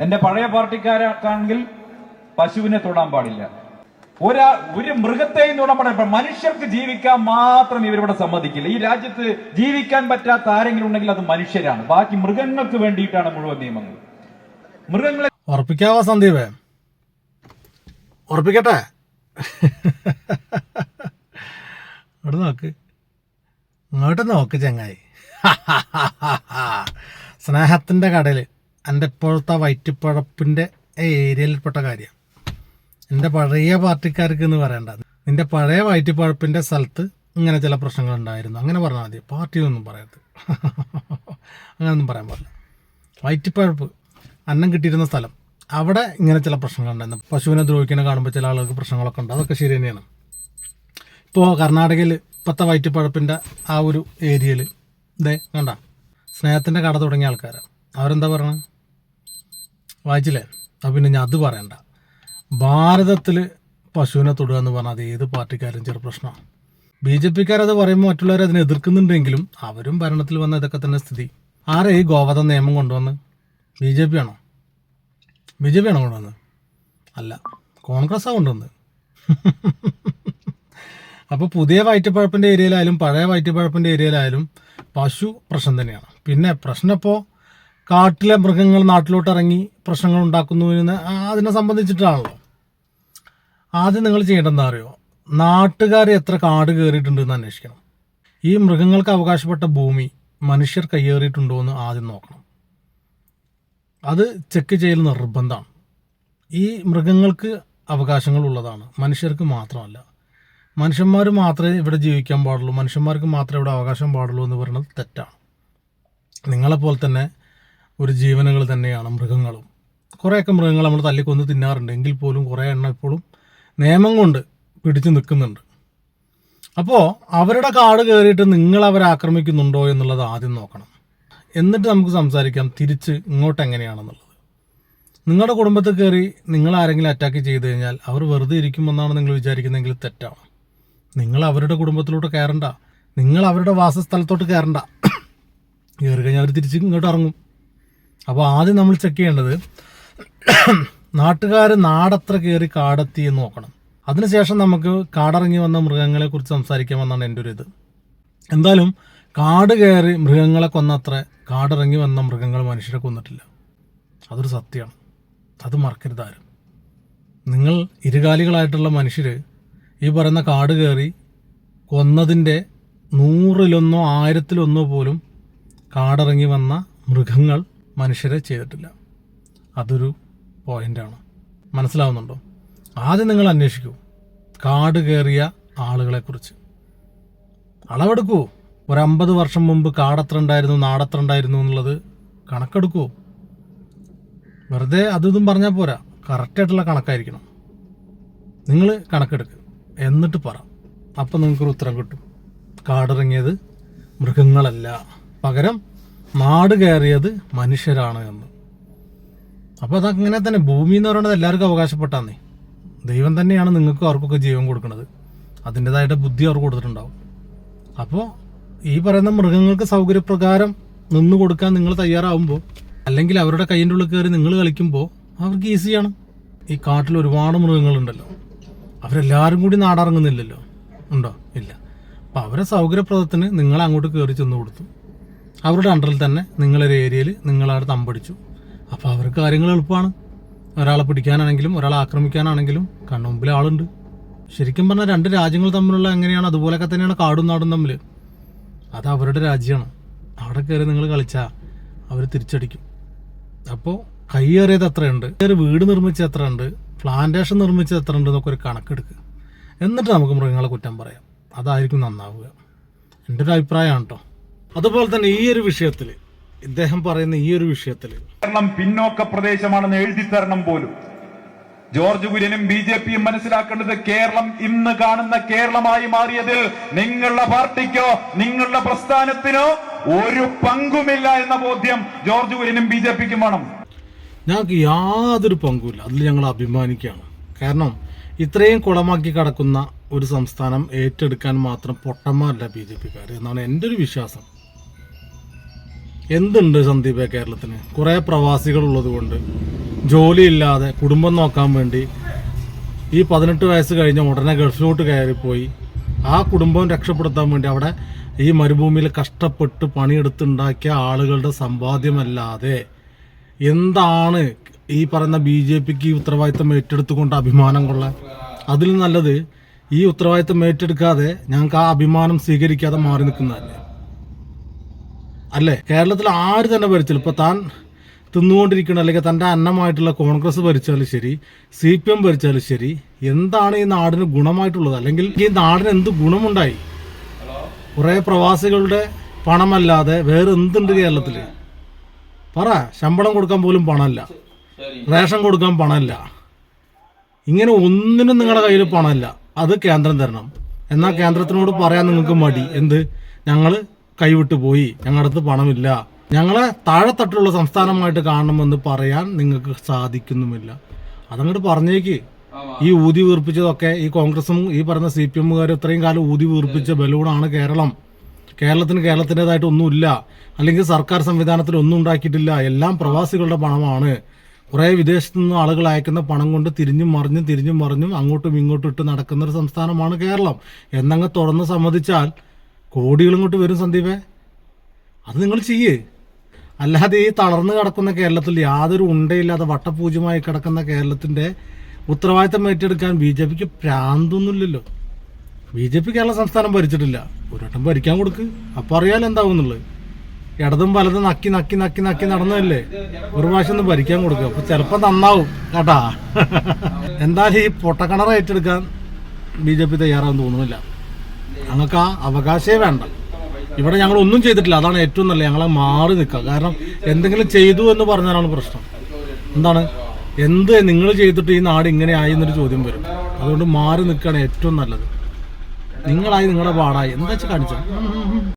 എന്റെ പഴയ പാർട്ടിക്കാരാണെങ്കിൽ പശുവിനെ തൊടാൻ പാടില്ല. ഒരാ ഒരു മൃഗത്തെയും തൊടാൻ പാടില്ല. മനുഷ്യർക്ക് ജീവിക്കാൻ മാത്രം ഇവരിവിടെ സമ്മതിക്കില്ല. ഈ രാജ്യത്ത് ജീവിക്കാൻ പറ്റാത്ത ആരെങ്കിലും ഉണ്ടെങ്കിൽ അത് മനുഷ്യരാണ്. ബാക്കി മൃഗങ്ങൾക്ക് വേണ്ടിയിട്ടാണ് മുഴുവൻ നിയമങ്ങൾ. മൃഗങ്ങളെ ഉറപ്പിക്കാവോ സന്ദീപ്? ഉറപ്പിക്കട്ടെ? നോക്ക്. ഇങ്ങോട്ട് നോക്ക് ചങ്ങായി. സ്നേഹത്തിന്റെ കടയിൽ എന്റെ ഇപ്പോഴത്തെ വയറ്റിപ്പഴപ്പിന്റെ ഏരിയയിൽപ്പെട്ട കാര്യം. എന്റെ പഴയ പാർട്ടിക്കാർക്ക് എന്ന് പറയണ്ട. നിന്റെ പഴയ വയറ്റിപ്പഴപ്പിന്റെ സ്ഥലത്ത് ഇങ്ങനെ ചില പ്രശ്നങ്ങൾ ഉണ്ടായിരുന്നു. അങ്ങനെ പറഞ്ഞാൽ മതി. പാർട്ടിയൊന്നും പറയരുത്. അങ്ങനെയൊന്നും പറയാൻ പാടില്ല. വയറ്റിപ്പഴപ്പ് അന്നം കിട്ടിയിരുന്ന സ്ഥലം. അവിടെ ഇങ്ങനെ ചില പ്രശ്നങ്ങളുണ്ടായിരുന്നു പശുവിനെ ദ്രോഹിക്കുന്ന കാണുമ്പോൾ ചില ആളുകൾക്ക് പ്രശ്നങ്ങളൊക്കെ ഉണ്ട്. അതൊക്കെ ശരി തന്നെയാണ്. ഇപ്പോൾ കർണാടകയിൽ ഇപ്പോഴത്തെ വയറ്റിപ്പഴപ്പിന്റെ ആ ഒരു ഏരിയയിൽ ഇതേ കണ്ട സ്നേഹത്തിന്റെ കട തുടങ്ങിയ ആൾക്കാരാണ് അവരെന്താ പറയണത് വായിച്ചില്ലേ? അപ്പം പിന്നെ ഞാൻ അത് പറയണ്ട. ഭാരതത്തിൽ പശുവിനെ തൊടുക എന്ന് പറഞ്ഞാൽ അത് ഏത് പാർട്ടിക്കാരും ചെറു പ്രശ്നമാണ് ബി ജെ പിക്കാരത് പറയുമ്പോൾ മറ്റുള്ളവർ അതിനെ എതിർക്കുന്നുണ്ടെങ്കിലും അവരും ഭരണത്തിൽ വന്ന ഇതൊക്കെ തന്നെ സ്ഥിതി. ആരെ ഈ ഗോവധ നിയമം കൊണ്ടുവന്ന്? ബി ജെ പി ആണോ ബി ജെ പി ആണോ കൊണ്ടുവന്നത് അല്ല കോൺഗ്രസ്സാണ് കൊണ്ടുവന്നത് അപ്പോൾ പുതിയ വയറ്റുപഴപ്പിന്റെ ഏരിയയിലായാലും പഴയ വയറ്റുപഴപ്പിന്റെ ഏരിയയിലായാലും പശു പ്രശ്നം തന്നെയാണ്. പിന്നെ പ്രശ്നം ഇപ്പോൾ കാട്ടിലെ മൃഗങ്ങൾ നാട്ടിലോട്ട് ഇറങ്ങി പ്രശ്നങ്ങൾ ഉണ്ടാക്കുന്നതിന് അതിനെ സംബന്ധിച്ചിട്ടാണല്ലോ. ആദ്യം നിങ്ങൾ ചെയ്യേണ്ടതെന്താ അറിയോ? നാട്ടുകാർ എത്ര കാട് കയറിയിട്ടുണ്ട് എന്ന് അന്വേഷിക്കണം. ഈ മൃഗങ്ങൾക്ക് അവകാശപ്പെട്ട ഭൂമി മനുഷ്യർ കയ്യേറിയിട്ടുണ്ടോ എന്ന് ആദ്യം നോക്കണം. അത് ചെക്ക് ചെയ്യൽ നിർബന്ധമാണ്. ഈ മൃഗങ്ങൾക്ക് അവകാശങ്ങൾ ഉള്ളതാണ്. മനുഷ്യർക്ക് മാത്രമല്ല. മനുഷ്യന്മാർ മാത്രമേ ഇവിടെ ജീവിക്കാൻ പാടുള്ളൂ. മനുഷ്യന്മാർക്ക് മാത്രമേ ഇവിടെ അവകാശം പാടുള്ളൂ എന്ന് പറയുന്നത് തെറ്റാണ്. നിങ്ങളെപ്പോലെ തന്നെ ഒരു ജീവനുകൾ തന്നെയാണ് മൃഗങ്ങളും. കുറേയൊക്കെ മൃഗങ്ങൾ നമ്മൾ തല്ലിക്കൊന്ന് തിന്നാറുണ്ട്. എങ്കിൽ പോലും കുറേ എണ്ണം ഇപ്പോഴും നിയമം കൊണ്ട് പിടിച്ചു നിൽക്കുന്നുണ്ട്. അപ്പോൾ അവരുടെ കാട് കയറിയിട്ട് നിങ്ങൾ അവരെ ആക്രമിക്കുന്നുണ്ടോ എന്നുള്ളത് ആദ്യം നോക്കണം. എന്നിട്ട് നമുക്ക് സംസാരിക്കാം തിരിച്ച് ഇങ്ങോട്ട് എങ്ങനെയാണെന്നുള്ളത്. നിങ്ങളുടെ കുടുംബത്തിൽ കയറി നിങ്ങൾ ആരെങ്കിലും അറ്റാക്ക് ചെയ്ത് കഴിഞ്ഞാൽ അവർ വെറുതെ ഇരിക്കുമെന്നാണ് നിങ്ങൾ വിചാരിക്കുന്നതെങ്കിൽ തെറ്റാണ്. നിങ്ങൾ അവരുടെ കുടുംബത്തിലോട്ട് കയറണ്ട. നിങ്ങൾ അവരുടെ വാസസ്ഥലത്തോട്ട് കയറണ്ട. കയറി കഴിഞ്ഞാൽ അവർ തിരിച്ച് ഇങ്ങോട്ട് ഇറങ്ങും. അപ്പോൾ ആദ്യം നമ്മൾ ചെക്ക് ചെയ്യേണ്ടത് നാട്ടുകാർ നാടത്ര കയറി കാടെത്തി എന്ന് നോക്കണം. അതിനുശേഷം നമുക്ക് കാടിറങ്ങി വന്ന മൃഗങ്ങളെ കുറിച്ച് സംസാരിക്കാമെന്നാണ് എന്റെ ഒരു ഇത്. എന്തായാലും കാട് കയറി മൃഗങ്ങളെ കൊന്നത്ര കാടിറങ്ങി വന്ന മൃഗങ്ങൾ മനുഷ്യരെ കൊന്നിട്ടില്ല. അതൊരു സത്യമാണ്. അത് മറക്കരുതാരും നിങ്ങൾ ഇരുകാലികളായിട്ടുള്ള മനുഷ്യർ ഈ പറയുന്ന കാട് കയറി കൊന്നതിന്റെ നൂറിലൊന്നോ ആയിരത്തിലൊന്നോ പോലും കാടിറങ്ങി വന്ന മൃഗങ്ങൾ മനുഷ്യരെ ചെയ്തിട്ടില്ല. അതൊരു പോയിന്റാണ് മനസ്സിലാവുന്നുണ്ടോ? ആദ്യം നിങ്ങൾ അന്വേഷിക്കൂ. കാട് കയറിയ ആളുകളെക്കുറിച്ച്. അളവെടുക്കൂ. ഒരു അമ്പത് വർഷം മുമ്പ് കാടത്ര ഉണ്ടായിരുന്നു നാടത്ര ഉണ്ടായിരുന്നു എന്നുള്ളത് കണക്കെടുക്കൂ. വെറുതെ അതും പറഞ്ഞാൽ പോരാ. കറക്റ്റായിട്ടുള്ള കണക്കായിരിക്കണം. നിങ്ങൾ കണക്കെടുക്കുക എന്നിട്ട് പറ. അപ്പം നിങ്ങൾക്കൊരു ഉത്തരം കിട്ടും. കാടിറങ്ങിയത് മൃഗങ്ങളല്ല. പകരം നാട് കയറിയത് മനുഷ്യരാണ് എന്ന്. അപ്പോൾ അതങ്ങനെ തന്നെ ഭൂമി എന്ന് പറയുന്നത് എല്ലാവർക്കും അവകാശപ്പെട്ടാന്നേ. ദൈവം തന്നെയാണ് നിങ്ങൾക്കും അവർക്കൊക്കെ ജീവൻ കൊടുക്കുന്നത്. അതിന്റെതായിട്ട് ബുദ്ധി അവർക്ക് കൊടുത്തിട്ടുണ്ടാവും. അപ്പോൾ ഈ പറയുന്ന മൃഗങ്ങൾക്ക് സൗകര്യപ്രകാരം നിന്ന് കൊടുക്കാൻ നിങ്ങൾ തയ്യാറാവുമ്പോൾ അല്ലെങ്കിൽ അവരുടെ കയ്യിന്റെ ഉള്ളിൽ കയറി നിങ്ങൾ കളിക്കുമ്പോൾ അവർക്ക് ഈസിയാണ്. ഈ കാട്ടിൽ ഒരുപാട് മൃഗങ്ങളുണ്ടല്ലോ. അവരെല്ലാവരും കൂടി നാടിറങ്ങുന്നില്ലല്ലോ. ഉണ്ടോ? ഇല്ല. അപ്പോൾ അവരെ സൗകര്യപ്രദത്തിന് നിങ്ങൾ അങ്ങോട്ട് കയറി ചെന്ന് കൊടുത്തു. അവരുടെ അണ്ടറിൽ തന്നെ നിങ്ങളൊരു ഏരിയയിൽ നിങ്ങളവിടെ തമ്പടിച്ചു. അപ്പോൾ അവർക്ക് കാര്യങ്ങൾ എളുപ്പമാണ്. ഒരാളെ പിടിക്കാനാണെങ്കിലും ഒരാളെ ആക്രമിക്കാനാണെങ്കിലും കണ്ണുമുമ്പിൽ ആളുണ്ട്. ശരിക്കും പറഞ്ഞാൽ രണ്ട് രാജ്യങ്ങൾ തമ്മിലുള്ള എങ്ങനെയാണ് അതുപോലെയൊക്കെ തന്നെയാണ് കാടും നാടും തമ്മിൽ അത് അവരുടെ രാജ്യമാണ്. അവിടെ കയറി നിങ്ങൾ കളിച്ചാൽ അവർ തിരിച്ചടിക്കും. അപ്പോൾ കൈയേറിയത് എത്രയുണ്ട്? ഒരു വീട് നിർമ്മിച്ച എത്ര ഉണ്ട് പ്ലാന്റേഷൻ നിർമ്മിച്ചത് എത്ര ഉണ്ട് എന്നൊക്കെ ഒരു കണക്കെടുക്കുക എന്നിട്ട് നമുക്ക് മൃഗങ്ങളെ കുറ്റം പറയാം. അതായിരിക്കും നന്നാവുക. എന്റെ ഒരു അഭിപ്രായമാണ് കേട്ടോ അതുപോലെ തന്നെ ഈ ഒരു വിഷയത്തിൽ ഇദ്ദേഹം പറയുന്ന ഈ ഒരു വിഷയത്തിൽ കേരളം പിന്നോക്ക പ്രദേശമാണെന്ന് എഴുതി തരണം പോലും. ജോർജ് കുര്യനും ബി ജെ പിയും മനസ്സിലാക്കേണ്ടത് കേരളം ഇന്ന് കാണുന്ന കേരളമായി മാറിയതിൽ നിങ്ങളുടെ പാർട്ടിക്കോ നിങ്ങളുടെ പ്രസ്ഥാനത്തിനോ ഒരു പങ്കുമില്ല എന്ന ബോധ്യം ജോർജ് കുര്യനും ബി ജെ പിക്കും വേണം. ഞങ്ങൾക്ക് യാതൊരു പങ്കുമില്ല. അതിൽ ഞങ്ങൾ അഭിമാനിക്കുകയാണ്. കാരണം ഇത്രയും കുളമാക്കി കിടക്കുന്ന ഒരു സംസ്ഥാനം ഏറ്റെടുക്കാൻ മാത്രം പൊട്ടന്മാരല്ല ബി ജെ പിക്കാർ എന്നാണ് എന്റെ ഒരു വിശ്വാസം. എന്തുണ്ട് സന്ദീപ കേരളത്തിന്? കുറേ പ്രവാസികൾ ഉള്ളത് കൊണ്ട് ജോലിയില്ലാതെ കുടുംബം നോക്കാൻ വേണ്ടി ഈ പതിനെട്ട് വയസ്സ് കഴിഞ്ഞ ഉടനെ ഗൾഫിലോട്ട് കയറിപ്പോയി. ആ കുടുംബം രക്ഷപ്പെടുത്താൻ വേണ്ടി അവിടെ ഈ മരുഭൂമിയിൽ കഷ്ടപ്പെട്ട് പണിയെടുത്തുണ്ടാക്കിയ ആളുകളുടെ സമ്പാദ്യമല്ലാതെ എന്താണ് ഈ പറയുന്ന ബി ജെ പിക്ക് ഈ ഉത്തരവാദിത്തം ഏറ്റെടുത്തുകൊണ്ട് അഭിമാനം കൊള്ളാൻ? അതിൽ നല്ലത് ഈ ഉത്തരവാദിത്തം ഏറ്റെടുക്കാതെ ഞങ്ങൾക്ക് ആ അഭിമാനം സ്വീകരിക്കാതെ മാറി നിൽക്കുന്നതല്ലേ? അല്ലേ? കേരളത്തിൽ ആര് തന്നെ ഭരിച്ചാലും ഇപ്പൊ താൻ തിന്നുകൊണ്ടിരിക്കുന്ന അല്ലെങ്കിൽ തന്റെ അന്നമായിട്ടുള്ള കോൺഗ്രസ് ഭരിച്ചാലും ശരി സി പി എം ഭരിച്ചാലും ശരി എന്താണ് ഈ നാടിന് ഗുണമായിട്ടുള്ളത്? അല്ലെങ്കിൽ ഈ നാടിന് എന്ത് ഗുണമുണ്ടായി? കുറെ പ്രവാസികളുടെ പണമല്ലാതെ വേറെ എന്തുണ്ട് കേരളത്തിൽ? പറ ശമ്പളം കൊടുക്കാൻ പോലും പണമല്ല. റേഷൻ കൊടുക്കാൻ പണമല്ല. ഇങ്ങനെ ഒന്നിനും നിങ്ങളുടെ കയ്യിൽ പണമല്ല. അത് കേന്ദ്രം തരണം. എന്നാൽ കേന്ദ്രത്തിനോട് പറയാൻ നിങ്ങൾക്ക് മടി. എന്ത്? ഞങ്ങൾ കൈവിട്ട് പോയി. ഞങ്ങളുടെ അടുത്ത് പണമില്ല. ഞങ്ങളെ താഴെത്തട്ടുള്ള സംസ്ഥാനമായിട്ട് കാണണമെന്ന് പറയാൻ നിങ്ങൾക്ക് സാധിക്കുന്നുമില്ല. അതങ്ങോട്ട് പറഞ്ഞേക്ക്. ഈ ഊതി വീർപ്പിച്ചതൊക്കെ ഈ കോൺഗ്രസും ഈ പറഞ്ഞ സി പി എമ്മുകാരും ഇത്രയും കാലം ഊതി വീർപ്പിച്ച ബലൂണാണ് കേരളം. കേരളത്തിന് കേരളത്തിന്റെതായിട്ട് ഒന്നുമില്ല. അല്ലെങ്കിൽ സർക്കാർ സംവിധാനത്തിൽ ഒന്നും ഉണ്ടാക്കിയിട്ടില്ല. എല്ലാം പ്രവാസികളുടെ പണമാണ്. കുറേ വിദേശത്തു നിന്ന് ആളുകൾ അയക്കുന്ന പണം കൊണ്ട് തിരിഞ്ഞും മറിഞ്ഞും തിരിഞ്ഞും മറിഞ്ഞും അങ്ങോട്ടും ഇങ്ങോട്ടും ഇട്ട് നടക്കുന്ന ഒരു സംസ്ഥാനമാണ് കേരളം. എന്നങ്ങ് തുറന്ന് സമ്മതിച്ചാൽ കോടികൾ ഇങ്ങോട്ട് വരും സന്ദീപേ. അത് നിങ്ങൾ ചെയ്യേ. അല്ലാതെ ഈ തളർന്നു കിടക്കുന്ന കേരളത്തിൽ യാതൊരു ഉണ്ടയില്ലാതെ വട്ടപൂജ്യമായി കിടക്കുന്ന കേരളത്തിന്റെ ഉത്തരവാദിത്തം ഏറ്റെടുക്കാൻ ബി ജെ പിക്ക് പ്രാന്തൊന്നുമില്ലല്ലോ. ബി ജെ പി കേരള സംസ്ഥാനം ഭരിച്ചിട്ടില്ല. ഒരു വട്ടം ഭരിക്കാൻ കൊടുക്ക്. അപ്പോൾ അറിയാലോ എന്താവുന്നുള്ളത്. ഇടതും വലതും നക്കി നക്കി നക്കി നക്കി നടന്നതല്ലേ? ഒരു പ്രാവശ്യം ഒന്ന് ഭരിക്കാൻ കൊടുക്കുക അപ്പോൾ ചിലപ്പോൾ നന്നാവും കേട്ടാ. എന്തായാലും ഈ പൊട്ടക്കിണർ ഏറ്റെടുക്കാൻ ബി ജെ പി തയ്യാറാന്ന് തോന്നുന്നില്ല. ഞങ്ങൾക്ക് ആ അവകാശമേ വേണ്ട. ഇവിടെ ഞങ്ങൾ ഒന്നും ചെയ്തിട്ടില്ല. അതാണ് ഏറ്റവും നല്ലത്. ഞങ്ങളെ മാറി നിൽക്കുക. കാരണം എന്തെങ്കിലും ചെയ്തു എന്ന് പറഞ്ഞാലാണ് പ്രശ്നം. എന്താണ്? എന്ത് നിങ്ങൾ ചെയ്തിട്ട് ഈ നാട് ഇങ്ങനെ ആയി എന്നൊരു ചോദ്യം വരും. അതുകൊണ്ട് മാറി നിൽക്കുകയാണ് ഏറ്റവും നല്ലത്. നിങ്ങളായി നിങ്ങളുടെ പാടായി. എന്താ വെച്ചാൽ കാണിച്ചാൽ